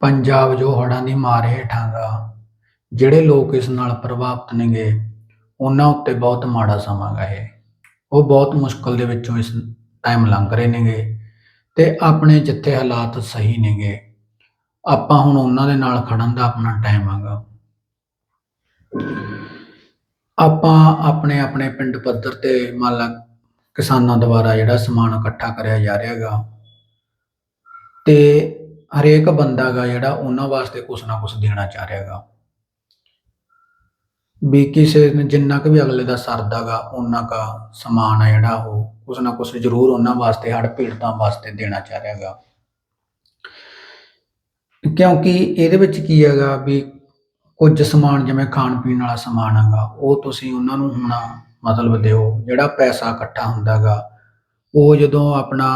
ਪੰਜਾਬ ਜੋ ਹੜ੍ਹਾਂ ਦੀ ਮਾਰ ਹੇਠਾਂਗਾ ਜਿਹੜੇ ਲੋਕ ਇਸ ਨਾਲ ਪ੍ਰਭਾਵਿਤ ਨੇਗੇ, ਉਹਨਾਂ ਉੱਤੇ ਬਹੁਤ ਮਾੜਾ ਸਮਾਂ ਗਾ ਇਹ। ਉਹ ਬਹੁਤ ਮੁਸ਼ਕਲ ਦੇ ਵਿੱਚੋਂ ਇਸ ਟਾਈਮ ਲੰਘ ਰਹੇ ਨੇਗੇ ਤੇ ਆਪਣੇ ਜਿੱਥੇ ਹਾਲਾਤ ਸਹੀ ਨੇਗੇ, ਆਪਾਂ ਹੁਣ ਉਹਨਾਂ ਦੇ ਨਾਲ ਖੜਨ ਦਾ ਆਪਣਾ ਟਾਈਮ ਆਗਾ ਆਪਾਂ ਆਪਣੇ ਆਪਣੇ ਪਿੰਡ ਪੱਧਰ ਤੇ ਮੰਨ ਲਾ ਕਿਸਾਨਾਂ ਦੁਆਰਾ ਜਿਹੜਾ ਸਮਾਨ ਇਕੱਠਾ ਕਰਿਆ ਜਾ ਰਿਹਾ ਗਾ ਤੇ ਹਰੇਕ ਬੰਦਾ ਗਾ ਜਿਹੜਾ ਉਹਨਾਂ ਵਾਸਤੇ ਕੁਛ ਨਾ ਕੁਛ ਦੇਣਾ ਚਾਹ ਰਿਹਾ ਗਾ। ਵੀ ਕਿਸੇ ਨੇ ਜਿੰਨਾ ਕੁ ਵੀ ਅਗਲੇ ਦਾ ਸਰਦਾ ਗਾ ਉਹਨਾਂ ਕਾ ਸਮਾਨ ਆ ਜਿਹੜਾ ਉਹ ਕੁਛ ਨਾ ਕੁਛ ਜ਼ਰੂਰ ਉਹਨਾਂ ਵਾਸਤੇ, ਹੜ੍ਹ ਪੀੜਤਾਂ ਵਾਸਤੇ ਦੇਣਾ ਚਾਹ ਰਿਹਾ ਗਾ। ਕਿਉਂਕਿ ਇਹਦੇ ਵਿੱਚ ਕੀ ਹੈਗਾ ਵੀ ਕੁਝ ਸਮਾਨ ਜਿਵੇਂ ਖਾਣ ਪੀਣ ਵਾਲਾ ਸਮਾਨ ਹੈਗਾ ਉਹ ਤੁਸੀਂ ਉਹਨਾਂ ਨੂੰ ਹੁਣ ਮਤਲਬ ਦਿਓ। ਜਿਹੜਾ ਪੈਸਾ ਇਕੱਠਾ ਹੁੰਦਾ ਗਾ, ਉਹ ਜਦੋਂ ਆਪਣਾ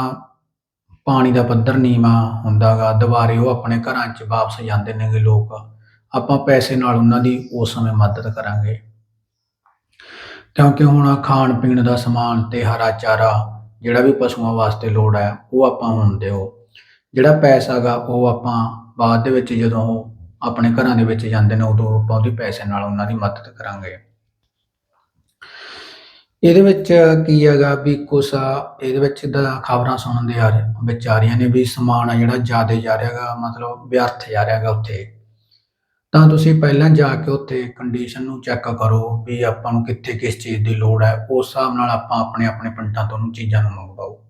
ਪਾਣੀ ਦਾ ਪੱਧਰ ਨੀਵਾਂ ਹੁੰਦਾ ਗਾ ਦੁਬਾਰੇ ਉਹ ਆਪਣੇ ਘਰਾਂ 'ਚ ਵਾਪਸ ਜਾਂਦੇ ਨੇਗੇ ਲੋਕ। ਆਪਾਂ ਪੈਸੇ ਨਾਲ ਉਹਨਾਂ ਦੀ ਉਸ ਸਮੇਂ ਮਦਦ ਕਰਾਂਗੇ। ਕਿਉਂਕਿ ਹੁਣ ਖਾਣ ਪੀਣ ਦਾ ਸਮਾਨ ਤੇ ਹਰਾ ਚਾਰਾ, ਜਿਹੜਾ ਵੀ ਪਸ਼ੂਆਂ ਵਾਸਤੇ ਲੋੜ ਹੈ, ਉਹ ਆਪਾਂ ਹੁਣ ਦਿਓ। ਜਿਹੜਾ ਪੈਸਾ ਗਾ ਉਹ ਆਪਾਂ ਬਾਅਦ ਦੇ ਵਿੱਚ ਜਦੋਂ ਉਹ ਆਪਣੇ ਘਰਾਂ ਦੇ ਵਿੱਚ ਜਾਂਦੇ ਨੇ, ਉਦੋਂ ਆਪਾਂ ਉਹਦੇ ਪੈਸੇ ਨਾਲ ਉਹਨਾਂ ਦੀ ਮਦਦ ਕਰਾਂਗੇ। ਇਹਦੇ ਵਿੱਚ ਕੀ ਹੈਗਾ ਵੀ ਕੁਛ ਇਹਦੇ ਵਿੱਚ ਦਾ ਖਬਰਾਂ ਸੁਣਨ ਦੇ ਆ ਰਹੇ- ਵਿੱਚ ਆ ਰਹੀਆਂ ਨੇ ਵੀ ਸਮਾਨ ਆ ਜਿਹੜਾ ਜ਼ਿਆਦਾ ਜਾ ਰਿਹਾ ਗਾ ਮਤਲਬ ਵਿਅਰਥ ਜਾ ਰਿਹਾ ਗਾ ਉੱਥੇ। ਤਾਂ ਤੁਸੀਂ ਪਹਿਲਾਂ ਜਾ ਕੇ ਉੱਥੇ ਕੰਡੀਸ਼ਨ ਨੂੰ ਚੈੱਕ ਕਰੋ ਵੀ ਆਪਾਂ ਨੂੰ ਕਿੱਥੇ ਕਿਸ ਚੀਜ਼ ਦੀ ਲੋੜ ਹੈ, ਉਸ ਹਿਸਾਬ ਨਾਲ ਆਪਾਂ ਆਪਣੇ ਆਪਣੇ ਪਿੰਡਾਂ ਤੋਂ ਉਹਨੂੰ ਚੀਜ਼ਾਂ ਨੂੰ ਮੰਗਵਾਓ।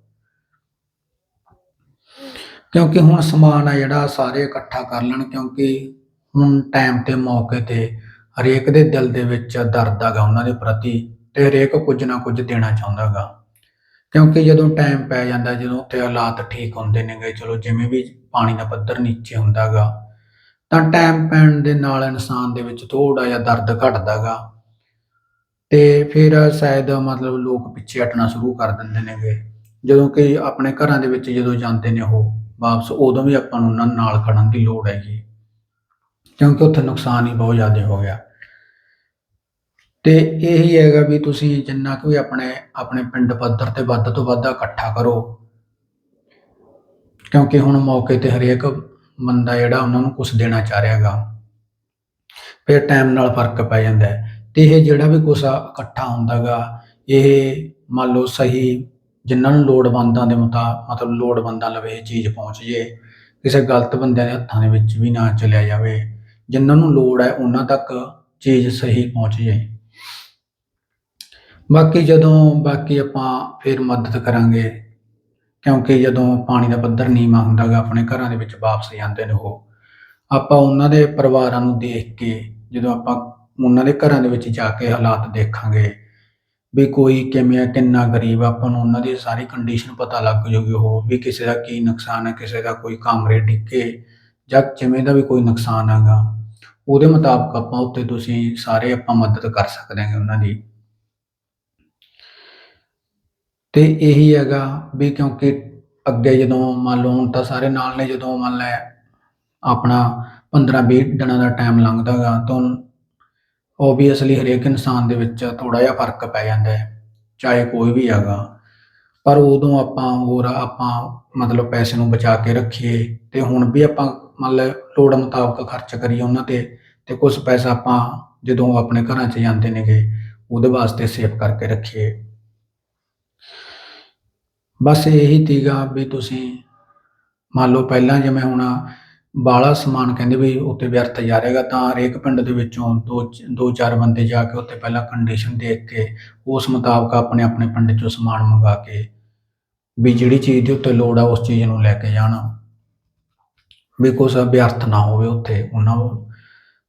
ਕਿਉਂਕਿ ਹੁਣ ਸਮਾਨ ਆ ਜਿਹੜਾ ਸਾਰੇ ਇਕੱਠਾ ਕਰ ਲੈਣ, ਕਿਉਂਕਿ ਹੁਣ ਟਾਈਮ ਤੇ ਮੌਕੇ ਤੇ ਹਰੇਕ ਦੇ ਦਿਲ ਦੇ ਵਿੱਚ ਦਰਦ ਹੈਗਾ ਉਹਨਾਂ ਦੇ ਪ੍ਰਤੀ। ਤੇ ਹਰੇਕ ਕੁਝ ਨਾ ਕੁਝ ਦੇਣਾ ਚਾਹੁੰਦਾ ਗਾ ਕਿਉਂਕਿ ਜਦੋਂ ਟਾਈਮ ਪੈ ਜਾਂਦਾ, ਜਦੋਂ ਉੱਥੇ ਹਾਲਾਤ ਠੀਕ ਹੁੰਦੇ ਨੇਗੇ, ਚਲੋ ਜਿਵੇਂ ਵੀ ਪਾਣੀ ਦਾ ਪੱਧਰ ਨੀਚੇ ਹੁੰਦਾ ਗਾ ਤਾਂ ਟਾਈਮ ਪੈਣ ਦੇ ਨਾਲ ਇਨਸਾਨ ਦੇ ਵਿੱਚ ਥੋੜਾ ਜਿਹਾ ਦਰਦ ਘਟਦਾ ਗਾ ਤੇ ਫਿਰ ਸ਼ਾਇਦ ਮਤਲਬ ਲੋਕ ਪਿੱਛੇ ਹਟਣਾ ਸ਼ੁਰੂ ਕਰ ਦਿੰਦੇ ਨੇਗੇ। ਜਦੋਂ ਕਿ ਆਪਣੇ ਘਰਾਂ ਦੇ ਵਿੱਚ ਜਦੋਂ ਜਾਂਦੇ ਨੇ ਉਹ, ਵਾਪਸ ਉਦੋਂ ਵੀ ਆਪਾਂ ਨੂੰ ਉਹਨਾਂ ਨਾਲ ਖੜਨ ਦੀ ਲੋੜ ਹੈਗੀ। ਕਿਉਂਕਿ ਉੱਥੇ ਨੁਕਸਾਨ ਹੀ ਬਹੁਤ ਜ਼ਿਆਦਾ ਹੋ ਗਿਆ। ਤੇ ਇਹੀ ਹੈਗਾ ਵੀ ਤੁਸੀਂ ਜਿੰਨਾ ਕੁ ਵੀ ਆਪਣੇ ਆਪਣੇ ਪਿੰਡ ਪੱਧਰ ਤੇ ਵੱਧ ਤੋਂ ਵੱਧ ਇਕੱਠਾ ਕਰੋ। ਕਿਉਂਕਿ ਹੁਣ ਮੌਕੇ ਤੇ ਹਰੇਕ ਬੰਦਾ ਜਿਹੜਾ ਉਹਨਾਂ ਨੂੰ ਕੁਝ ਦੇਣਾ ਚਾਹ ਰਿਹਾ ਗਾ ਫਿਰ ਟਾਈਮ ਨਾਲ ਫ਼ਰਕ ਪੈ ਜਾਂਦਾ ਹੈ। ਤੇ ਇਹ ਜਿਹੜਾ ਵੀ ਕੁਛ ਇਕੱਠਾ ਹੁੰਦਾ ਗਾ ਇਹ ਮੰਨ ਲਓ ਸਹੀ ਜਿਨ੍ਹਾਂ ਨੂੰ ਲੋੜਵੰਦਾਂ ਦੇ ਮੁਤਾ, ਮਤਲਬ ਲੋੜਵੰਦਾਂ ਲਵੇ ਇਹ ਚੀਜ਼ ਪਹੁੰਚ ਜੇ, ਕਿਸੇ ਗਲਤ ਬੰਦਿਆਂ ਦੇ ਹੱਥਾਂ ਦੇ ਵਿੱਚ ਵੀ ਨਾ ਚਲਿਆ ਜਾਵੇ। ਜਿਨ੍ਹਾਂ ਨੂੰ ਲੋੜ ਹੈ ਉਹਨਾਂ ਤੱਕ ਚੀਜ਼ ਸਹੀ ਪਹੁੰਚ ਜਾਏ ਬਾਕੀ ਜਦੋਂ, ਬਾਕੀ ਆਪਾਂ ਫਿਰ ਮਦਦ ਕਰਾਂਗੇ। ਕਿਉਂਕਿ ਜਦੋਂ ਪਾਣੀ ਦਾ ਪੱਧਰ ਨੀਵਾਂ ਹੁੰਦਾ ਗਾ ਆਪਣੇ ਘਰਾਂ ਦੇ ਵਿੱਚ ਵਾਪਸ ਜਾਂਦੇ ਨੇ ਉਹ। ਆਪਾਂ ਉਹਨਾਂ ਦੇ ਪਰਿਵਾਰਾਂ ਨੂੰ ਦੇਖ ਕੇ, ਜਦੋਂ ਆਪਾਂ ਉਹਨਾਂ ਦੇ ਘਰਾਂ ਦੇ ਵਿੱਚ ਜਾ ਕੇ ਹਾਲਾਤ ਦੇਖਾਂਗੇ, ਵੀ ਕੋਈ ਕਿਵੇਂ ਆ, ਕਿੰਨਾ ਗਰੀਬ ਆਪਾਂ ਨੂੰ ਉਹਨਾਂ ਦੀ ਸਾਰੀ ਕੰਡੀਸ਼ਨ ਪਤਾ ਲੱਗ ਜੂਗੀ ਉਹ, ਵੀ ਕਿਸੇ ਦਾ ਕੀ ਨੁਕਸਾਨ ਹੈ ਕਿਸੇ ਦਾ ਕੋਈ ਕਮਰੇ ਡਿੱਗੇ, ਜਾਂ ਜਿਵੇਂ ਦਾ ਵੀ ਕੋਈ ਨੁਕਸਾਨ ਹੈਗਾ ਉਹਦੇ ਮੁਤਾਬਕ ਆਪਾਂ ਉੱਤੇ ਤੁਸੀਂ ਸਾਰੇ ਆਪਾਂ ਮਦਦ ਕਰ ਸਕਦੇ ਹਾਂ ਉਹਨਾਂ ਦੀ। ਤੇ ਇਹੀ ਹੈਗਾ ਵੀ ਕਿਉਂਕਿ ਅੱਗੇ ਜਦੋਂ ਮੰਨ ਲਓ ਹੁਣ ਤਾਂ ਸਾਰੇ ਨਾਲ ਨੇ, ਜਦੋਂ ਮੰਨ ਲੈ ਆਪਣਾ 15-20 ਦਿਨਾਂ ਦਾ ਟਾਈਮ ਲੰਘਦਾ ਗਾ ਤਾਂ ਓਬਵੀਅਸਲੀ ਹਰੇਕ ਇਨਸਾਨ ਦੇ ਵਿੱਚ ਥੋੜਾ ਜਿਹਾ ਫ਼ਰਕ ਪੈ ਜਾਂਦਾ ਹੈ, ਚਾਹੇ ਕੋਈ ਵੀ ਹੈਗਾ। ਪਰ ਉਦੋਂ ਆਪਾਂ ਹੋਰ ਆਪਾਂ ਮਤਲਬ ਪੈਸੇ ਨੂੰ ਬਚਾ ਕੇ ਰੱਖੀਏ ਤੇ ਹੁਣ ਵੀ ਆਪਾਂ ਮਤਲਬ ਲੋੜ ਮੁਤਾਬਕ ਖਰਚ ਕਰੀਏ ਉਹਨਾਂ ਤੇ ਤੇ ਕੁਝ ਪੈਸਾ ਆਪਾਂ ਜਦੋਂ ਆਪਣੇ ਘਰਾਂ 'ਚ ਜਾਂਦੇ ਨੇਗੇ, ਉਹਦੇ ਵਾਸਤੇ ਸੇਵ ਕਰਕੇ ਰੱਖੀਏ। ਬਸ ਇਹੀ ਤੀਗਾ ਵੀ ਤੁਸੀਂ ਮੰਨ ਲਓ ਪਹਿਲਾਂ ਜਿਵੇਂ ਹੁਣ ਬਾਲਾ ਸਮਾਨ ਕਹਿੰਦੇ ਵੀ ਉੱਤੇ ਵਿਅਰਥ ਜਾ ਰਹੇਗਾ, ਤਾਂ ਹਰੇਕ ਪਿੰਡ ਦੇ ਵਿੱਚੋਂ ਦੋ ਦੋ ਚਾਰ ਬੰਦੇ ਜਾ ਕੇ ਉੱਤੇ ਪਹਿਲਾਂ ਕੰਡੀਸ਼ਨ ਦੇਖ ਕੇ ਉਸ ਮੁਤਾਬਕ ਆਪਣੇ ਆਪਣੇ ਪਿੰਡ ਚੋਂ ਸਮਾਨ ਮੰਗਾ ਕੇ ਵੀ ਜਿਹੜੀ ਚੀਜ਼ ਦੇ ਉੱਤੇ ਲੋੜ ਆ ਉਸ ਚੀਜ਼ ਨੂੰ ਲੈ ਕੇ ਜਾਣਾ। ਵੀ ਕੁਛ ਵਿਅਰਥ ਨਾ ਹੋਵੇ ਉੱਥੇ ਉਹਨਾਂ ਨੂੰ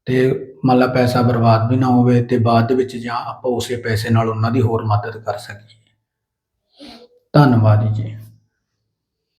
ਤੇ ਮੰਨ ਲਾ ਪੈਸਾ ਬਰਬਾਦ ਵੀ ਨਾ ਹੋਵੇ ਤੇ ਬਾਅਦ ਦੇ ਵਿੱਚ ਜਾਂ ਆਪਾਂ ਉਸੇ ਪੈਸੇ ਨਾਲ ਉਹਨਾਂ ਦੀ ਹੋਰ ਮਦਦ ਕਰ ਸਕੀਏ। ਧੰਨਵਾਦ ਜੀ।